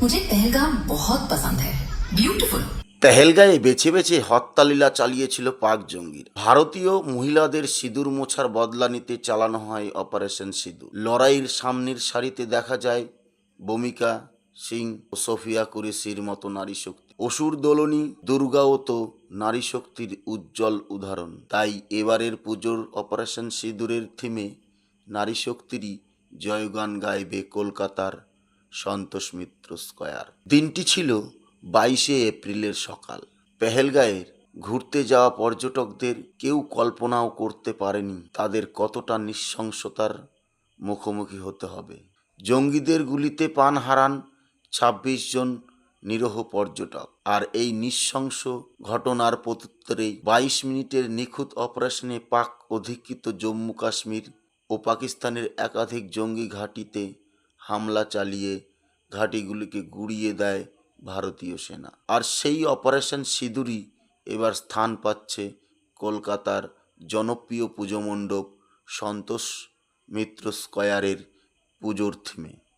মুঝে বহুত পছন্দ হ্যায় বিউটিফুল বেছে বেছে হত্যালীলা চালিয়েছিল পাক জঙ্গির ভারতীয় মহিলাদের সিঁদুর মোছার বদলা নিতে চালানো হয় অপারেশন সিঁদুর লড়াইয়ের সামনের সারিতে দেখা যায় ভূমিকা সিং ও সোফিয়া কুরেশির মতো নারী শক্তি অসুর দোলনী দুর্গাও তো নারী শক্তির উজ্জ্বল উদাহরণ তাই এবারের পুজোর অপারেশন সিঁদুরের থিমে নারী শক্তিরই জয়গান গাইবে কলকাতার সন্তোষ মিত্র স্কয়ার। দিনটি ছিল বাইশে এপ্রিলের সকাল। পেহেলগাঁয়ের ঘুরতে যাওয়া পর্যটকদের কেউ কল্পনাও করতে পারেনি তাদের কতটা নৃশংসতার মুখোমুখি হতে হবে। জঙ্গিদের গুলিতে প্রাণ হারান ছাব্বিশ জন নিরহ পর্যটক। আর এই নৃশংস ঘটনার প্রত্যুত্তরে বাইশ মিনিটের নিখুঁত অপারেশনে পাক অধিকৃত জম্মু কাশ্মীর ও পাকিস্তানের একাধিক জঙ্গি ঘাঁটিতে হামলা চালিয়ে ঘাঁটিগুলিকে গুড়িয়ে দেয় ভারতীয় সেনা। আর সেই অপারেশন সিঁদুরই এবার স্থান পাচ্ছে কলকাতার জনপ্রিয় পুজো মণ্ডপ সন্তোষ মিত্র স্কয়ারের পুজোর থিমে।